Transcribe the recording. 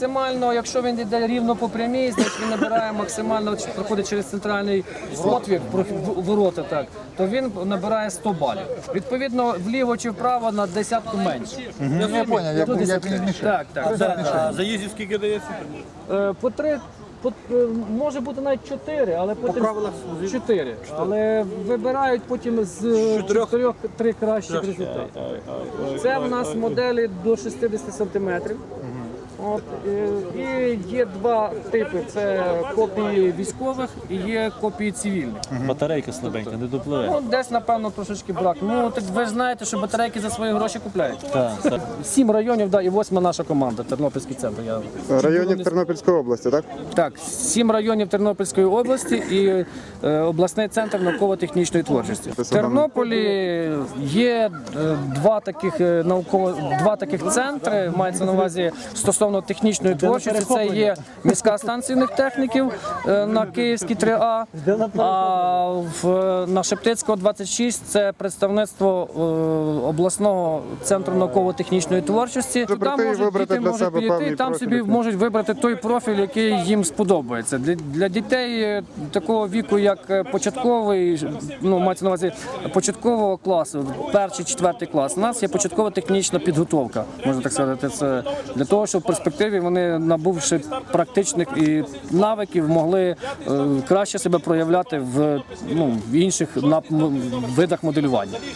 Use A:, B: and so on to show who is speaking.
A: максимально, якщо він йде рівно по прямій, значить він набирає максимально, чи проходить через центральний отвір, ворота, так, то він набирає 100 балів. Відповідно, вліво чи вправо на десятку менше.
B: Я не поняв, як,
A: До
B: як
A: 10.
B: він змішає.
A: Так, так. так.
C: А заїздів скільки дається?
A: Е, По три, по, е, може бути навіть чотири, але потім
C: правилах
A: чотири. Але вибирають потім з чотирьох три кращих результати. Це в нас моделі до 60 сантиметрів. От, е, і є два типи: це копії військових і є копії цивільних.
C: Батарейка слабенька, не допливе.
A: Ну, десь, напевно, трошечки брак. Ну, так ви ж знаєте, що батарейки за свої гроші купляють.
C: Так, так.
A: Сім районів, да, і восьма наша команда, Тернопільський центр. Я
D: Районів Тернопільської області, так?
A: Так, сім районів Тернопільської області і е, обласний центр науково-технічної творчості. В Тернополі є е, два таких е, науково два таких центри. Мається на увазі стосовно технічної творчості. Це є міська станційних техніків е, на Київській 3А. А в на Шептицького 26 це представництво е, обласного центру науково-технічної творчості. Туди можуть діти можуть піти, там собі можуть вибрати той профіль, який їм сподобається. Для, для дітей е, такого віку, як е, початковий, ну мається на увазі початкового класу, перший, четвертий клас. У нас є початкова технічна підготовка, можна так сказати. Це для того, щоб в перспективі вони, набувши практичних і навиків, могли е, краще себе проявляти в ну в інших видах моделювання.